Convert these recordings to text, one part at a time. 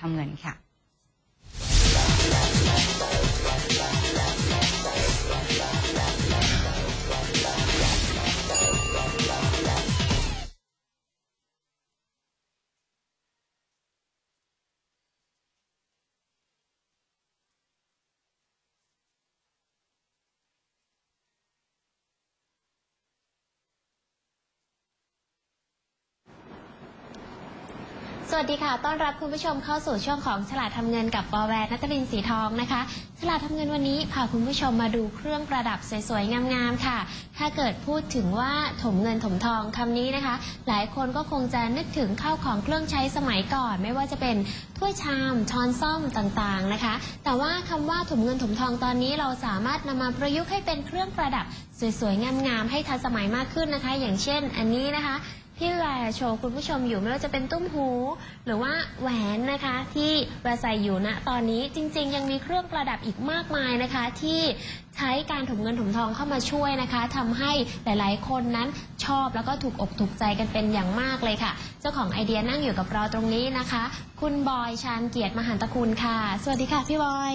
ทำเงินค่ะ วัสดีค่ะ ต้อนรับคุณผู้ชมเข้าสู่ช่วงของฉลาดทำเงินกับปอแวร์นัตรินสีทองนะคะ ฉลาดทำเงินวันนี้พาคุณผู้ชมมาดูเครื่องประดับสวยๆ งามๆ ค่ะ ถ้าเกิดพูดถึงว่าถมเงินถมทองคำนี้นะคะ หลายคนก็คงจะนึกถึงข้าวของเครื่องใช้สมัยก่อน ไม่ว่าจะเป็นถ้วยชาม ช้อนซ่อมต่างๆ นะคะ แต่ว่าคำว่าถมเงินถมทองตอนนี้เราสามารถนำมาประยุกต์ให้เป็นเครื่องประดับสวยๆ งามๆ ให้ทันสมัยมากขึ้นนะคะ อย่างเช่น อันนี้นะคะ ที่แวร์โชว์คุณผู้ชมอยู่ไม่ว่าจะเป็นตุ้มหู หรือว่าแหวนนะคะ ที่แวร์ใส่อยู่ณตอนนี้จริง ๆ ยังมีเครื่องประดับอีกมากมายนะคะ ที่ใช้การถมเงินถมทองเข้ามาช่วยนะคะทำให้หลายๆ คนนั้นชอบแล้วก็ถูกอกถูกใจกันเป็นอย่างมากเลยค่ะ เจ้าของไอเดียนั่งอยู่กับเราตรงนี้นะคะ คุณบอยชานเกียรติมหันตคุณค่ะ สวัสดีค่ะพี่บอย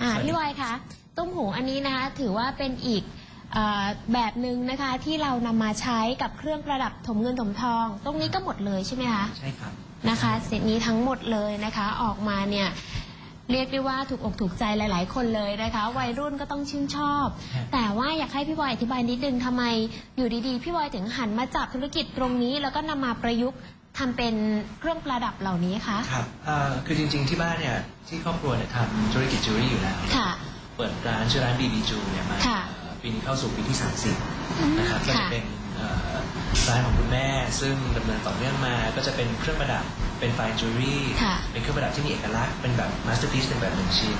อ่าสวัสดีพี่บอยคะตุ้มหูอันนี้นะคะถือว่าเป็นอีกเอ่อแบบหนึ่งนะคะที่เรานำมาใช้กับเครื่องประดับถมเงินถมทอง ตรงนี้ก็หมดเลยใช่ไหมคะ ใช่ครับ นะคะเซตนี้ทั้งหมดเลยนะคะออกมาเนี่ยเรียกได้ว่าถูกอกถูกใจหลาย ๆ คนเลยนะคะ วัยรุ่นก็ต้องชื่นชอบ ฮะ แต่ว่าอยากให้พี่บอยอธิบายนิดนึงทำไมอยู่ดีๆ พี่บอยถึงหันมาจับธุรกิจตรงนี้ แล้วก็นำมาประยุกต์ทำเป็นเครื่องประดับเหล่านี้คะครับเอ่อคือจริงๆที่บ้านเนี่ยที่ครอบครัวเนี่ยทำธุรกิจจิวเวลรี่อยู่แล้ว ค่ะ เปิดร้านชื่อร้านบีบีจูเนี่ยมาค่ะเอ่อ ปีนี้เข้าสู่ปีที่อืม30 นะครับก็จะค่ะเป็นเอ่อร้านของคุณแม่ซึ่งดำเนินต่อเนื่องมาก็จะเป็นเครื่องประดับเป็นไฟจิวเวลรี่ค่ะเป็นเครื่องประดับที่มีเอกลักษณ์เป็นแบบมาสเตอร์พีซเป็นแบบหนึ่งชิ้น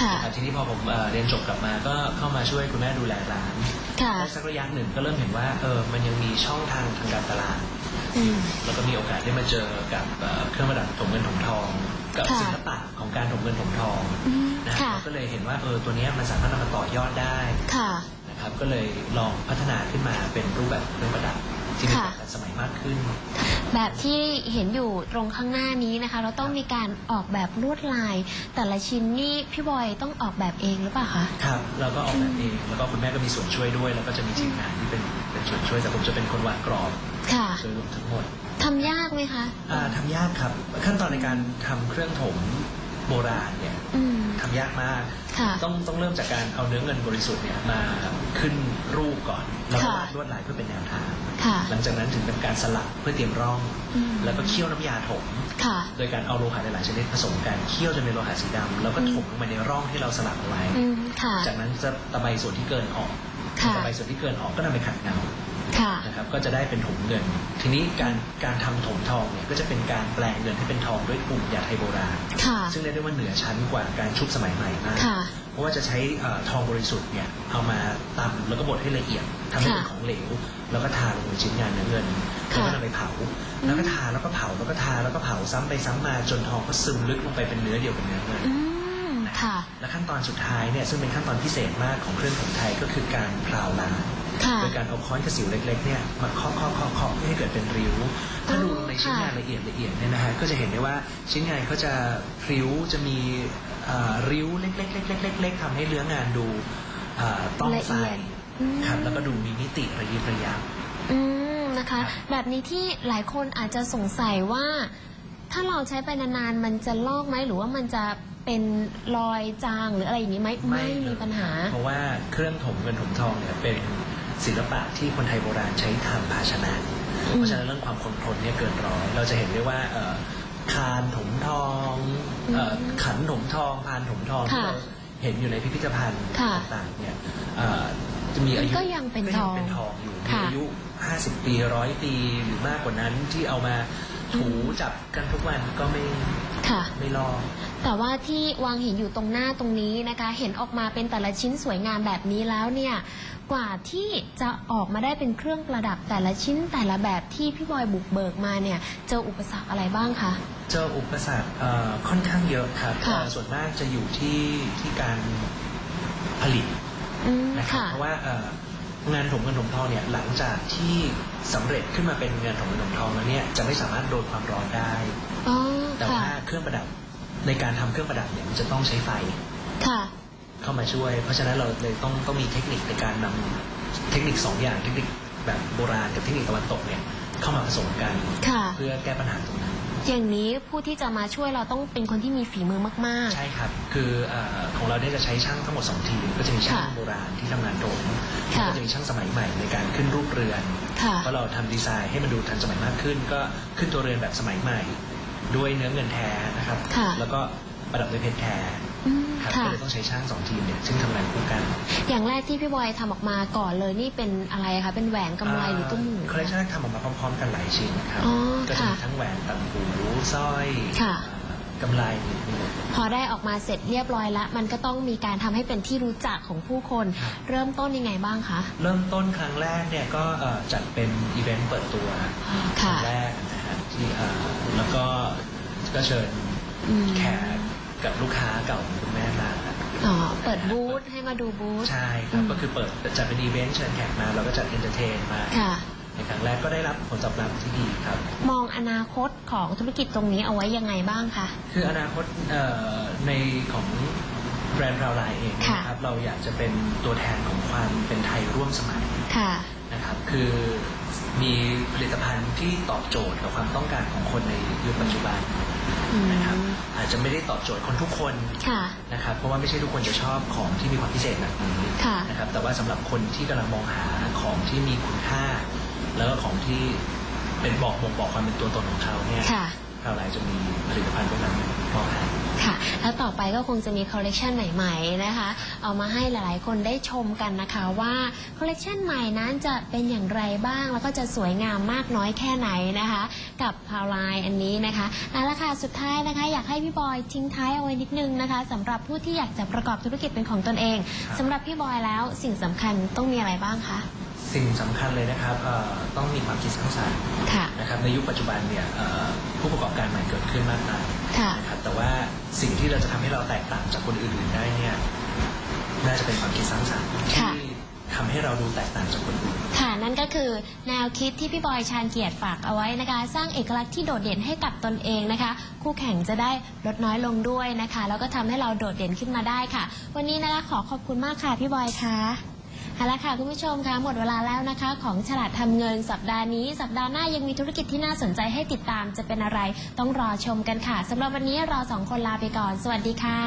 ค่ะนะครับทีนี้พอผมเอ่อเรียนจบกลับมาก็เข้ามาช่วยคุณแม่ดูแลร้านค่ะได้สักระยะหนึ่งก็เริ่มเห็นว่าเออมันยังมีช่องทางทางการตลาดอืมแล้วก็มีโอกาสได้มาเจอกับเอ่อเครื่องประดับถมเงินถมทอง กับค่ะศิลปะของการถมเงินถมทองอืมนะค่ะเราก็เลยเห็นว่าเออตัวเนี้ยมันสามารถนำมาต่อยอดได้ ค่ะนะครับก็เลยลองพัฒนาขึ้นมาเป็นรูปแบบเครื่องประดับที่มีค่ะความทันสมัยมากขึ้น แบบที่เห็นอยู่ตรงข้างหน้านี้นะคะ เราต้องมีการออกแบบลวดลาย แต่ละชิ้นนี่พี่บอยต้องออกแบบเองหรือเปล่าคะ ครับเราก็ออกแบบเองแล้วก็คุณแม่ก็มีส่วนช่วยด้วย แล้วก็จะมีทีมงานที่เป็นเป็นส่วนช่วยแต่ผมจะเป็นคนวางกรอบค่ะ ช่วยรวมทั้งหมดทำยากไหมคะ อ่าทำยากครับ ขั้นตอนในการทำเครื่องถม โบราณเนี่ยอืม ทำยากมาก ค่ะ ต้องต้องเริ่มจากการเอาเนื้อเงินบริสุทธิ์เนี่ยมาขึ้นรูปก่อน แล้วก็ค่ะ วาดลวดลายเพื่อเป็นแนวทาง ค่ะ หลังจากนั้นถึงเป็นการสลักเพื่อเตรียมร่อง อืม แล้วก็เคี่ยวน้ำยาถม ค่ะ โดยการเอาโลหะหลายๆชนิดผสมกันเคี่ยวจนเป็นโลหะสีดำแล้วก็ถมลงไปในร่องที่เราสลักเอาไว้ อืม ค่ะ จากนั้นจะตะไบส่วนที่เกินออกค่ะ ตะไบส่วนที่เกินออกก็นำไปขัดเงาค่ะ นะครับก็จะได้เป็นถมเงิน ทีนี้การการทำถมทองเนี่ยก็จะเป็นการแปลงเงินให้เป็นทองด้วยกลุ่มยาไทยโบราณค่ะซึ่งเรียกได้ว่าเหนือชั้นกว่าการชุบสมัยใหม่มากค่ะเพราะว่าจะใช้เอ่อทองบริสุทธิ์เนี่ยเอามาตำแล้วก็บดให้ละเอียดทำให้เป็นค่ะของเหลว แล้วก็ทาลงบนชิ้นงานเนื้อเงินค่ะแล้วก็นำไปเผา แล้วก็ทาแล้วก็เผาแล้วก็ทาแล้วก็เผาซ้ำไปซ้ำมาจนทองก็ซึมลึกลงไปเป็นเนื้อเดียวกับเนื้อเงินอืมค่ะและขั้นตอนสุดท้ายเนี่ยซึ่งเป็นขั้นตอนพิเศษมากของเครื่องถมไทยก็คือการพราวลานค่ะ โดยการเอาค้อนกระสิวเล็กๆเนี่ยมาเคาะเคาะเคาะเคาะให้เกิดเป็นริ้ว ถ้าดูในชิ้นงานละเอียดละเอียดเนี่ยนะฮะก็จะเห็นได้ว่าชิ้นงานเขาจะพริ้วจะมีเอ่อริ้วเล็กๆๆๆๆๆทำให้เนื้องานดูเอ่อต้องละเอีใส่ยดอืมครับแล้วก็ดูมีมิติระยิบระยับอืมนะคะครับแบบนี้ที่หลายคนอาจจะสงสัยว่า ถ้าเราใช้ไปนานๆมันจะลอกไหมหรือว่ามันจะเป็นรอยจางหรืออะไรอย่างนี้ไหมไม่มีปัญหา เพราะว่าเครื่องถมเงินถมทองเนี่ยเป็น ศิลปะที่คนไทยโบราณใช้ทำภาชนะ เพราะฉะนั้นเรื่องความคงทนเนี่ยเกินร้อย เราจะเห็นได้ว่าเอ่อคานถมทองเอ่อขันถมทองพานถมทองที่ค่ะเราเห็นอยู่ในพิพิธภัณฑ์ค่ะต่างๆเนี่ยเอ่อจะมีอายุก็ยังเป็นก็ทองเป็นทองอยู่มีค่ะอายุ 50 ปีร้อยปีหรือมากกว่านั้นที่เอามาถูจับกันทุกวันก็ไม่ค่ะไม่ลอกแต่ว่าที่วางเห็นอยู่ตรงหน้าตรงนี้นะคะ เห็นออกมาเป็นแต่ละชิ้นสวยงามแบบนี้แล้วเนี่ย กว่าที่จะออกมาได้เป็นเครื่องประดับแต่ละชิ้นแต่ละแบบที่พี่บอยบุกเบิกมาเนี่ยเจออุปสรรคอะไรบ้างคะ เจออุปสรรคเอ่อค่อนข้างเยอะครับค่ะเอ่อส่วนมากจะอยู่ที่ที่การผลิตอืมนะครับค่ะ เพราะว่าเอ่องานถมเงินถมทองเนี่ยหลังจากที่สำเร็จขึ้นมาเป็นเงินถมเงินถมทองแล้วเนี่ยจะไม่สามารถโดนความร้อนได้ อ๋อ แต่ว่าเครื่องประดับในการทำเครื่องประดับเนี่ยมันจะต้องใช้ไฟ ค่ะ เข้ามาช่วย เพราะฉะนั้นเราเลยต้องต้องมีเทคนิคในการนำเทคนิคสองอย่างเทคนิคแบบโบราณกับเทคนิคตะวันตกเนี่ยเข้ามาผสมกันค่ะเพื่อแก้ปัญหาตรงนั้น อย่างนี้ผู้ที่จะมาช่วยเราต้องเป็นคนที่มีฝีมือมากใช่ครับ คือเออของเราเนี่ยจะใช้ช่างทั้งหมดสองทีม ก็จะมีช่างค่ะโบราณที่ทำงานโรงแล้วค่ะก็จะมีช่างสมัยใหม่ในการขึ้นรูปเรือนๆค่ะเพราะเราทำดีไซน์ให้มันดูทันสมัยมากขึ้น ก็ขึ้นตัวเรือนแบบสมัยใหม่ ด้วยเนื้อเงินแท้นะครับค่ะแล้วก็ประดับด้วยเพชรแท้ อืมครับค่ะก็เลยต้องใช้ช่างสองทีมเนี่ยซึ่งทำงานคู่กันอย่างแรกที่พี่บอยทำออกมาก่อนเลยนี่เป็นอะไรคะเป็นแหวนกำไรหรือตุ้มหู คอลเลคชันทำออกมาพร้อมๆกันหลายชิ้นครับอ๋อก็จะมีค่ะทั้งแหวนต่างหูสร้อยค่ะอ่ากำไรมีหมด พอได้ออกมาเสร็จเรียบร้อยแล้ว มันก็ต้องมีการทำให้เป็นที่รู้จักของผู้คน ครับ เริ่มต้นยังไงบ้างคะเริ่มต้นครั้งแรกเนี่ยก็เอ่อจัดเป็นอีเวนต์เปิดตัวอ๋อครั้ค่ะ งแรกนะฮะที่เอ่อแล้วก็ก็เชิญอืม แขก กับลูกค้าเก่าของคุณแม่มาอ๋อเปิดบูธให้มาดูบูธใช่ครับอืมก็คือเปิดจัดเป็นอีเวนต์เชิญแขกมาเราก็จัดเอนเตอร์เทนมาค่ะในครั้งแรกก็ได้รับผลตอบรับที่ดีครับ มองอนาคตของธุรกิจตรงนี้เอาไว้ยังไงบ้างคะคืออนาคตเอ่อในของแบรนด์เราไลน์เองค่ะนะครับเราอยากจะเป็นตัวแทนของความเป็นไทยร่วมสมัยค่ะนะครับคือมีผลิตภัณฑ์ที่ตอบโจทย์กับความต้องการของคนในยุคปัจจุบัน อืม นะครับ อา จจะไม่ได้ตอบโจทย์คนทุกคนค่ะนะครับเพราะว่าไม่ใช่ทุกคนจะชอบของที่มีความพิเศษแบบนี้ค่ะนะครับแต่ว่าสำหรับคนที่กำลังมองหาของที่มีคุณค่า แล้วก็ของที่เป็นบอกบ่งบอกความเป็นตัวตนของเขาเนี่ย ค่ะเราไลน์จะมีผลิตภัณฑ์พวกนั้นมอบให้ ค่ะ แล้วต่อไปก็คงจะมีคอลเลกชันใหม่ ๆ นะคะ เอามาให้หลายๆ คนได้ชมกันนะคะว่าคอลเลกชันใหม่นั้นจะเป็นอย่างไรบ้าง แล้วก็จะสวยงามมากน้อยแค่ไหนนะคะ กับพาวไลน์อันนี้นะคะเอาละค่ะสุดท้ายนะคะ อยากให้พี่บอยทิ้งท้ายเอาไว้นิดนึงนะคะสำหรับผู้ที่อยากจะประกอบธุรกิจเป็นของตนเองสำหรับพี่บอยแล้วสิ่งสำคัญต้องมีอะไรบ้างคะ สิ่งสำคัญเลยนะครับเอ่อต้องมีความคิดสร้างสรรค์ค่ะ นะครับในยุคปัจจุบันเนี่ยเอ่อ ผู้ประกอบการใหม่เกิดขึ้นมากมายค่ะ นะครับแต่ว่าสิ่งที่เราจะทำให้เราแตกต่างจากคนอื่นๆได้เนี่ยน่าจะเป็นความคิดสร้างสรรค์ค่ะที่ทำให้เราดูแตกต่างจากคนอื่น ค่ะนั่นก็คือแนวคิดที่พี่บอยชาญเกียรติฝากเอาไว้นะคะ สร้างเอกลักษณ์ที่โดดเด่นให้กับตนเองนะคะ คู่แข่งจะได้ลดน้อยลงด้วยนะคะ แล้วก็ทำให้เราโดดเด่นขึ้นมาได้ค่ะ วันนี้นะคะขอขอบคุณมากค่ะพี่บอยค่ะ เอาละค่ะคุณผู้ชมคะหมดเวลาแล้วนะคะ ของฉลาดทำเงินสัปดาห์นี้ สัปดาห์หน้ายังมีธุรกิจที่น่าสนใจให้ติดตามจะเป็นอะไร ต้องรอชมกันค่ะสำหรับวันนี้เราสองคนลาไปก่อน สวัสดีค่ะ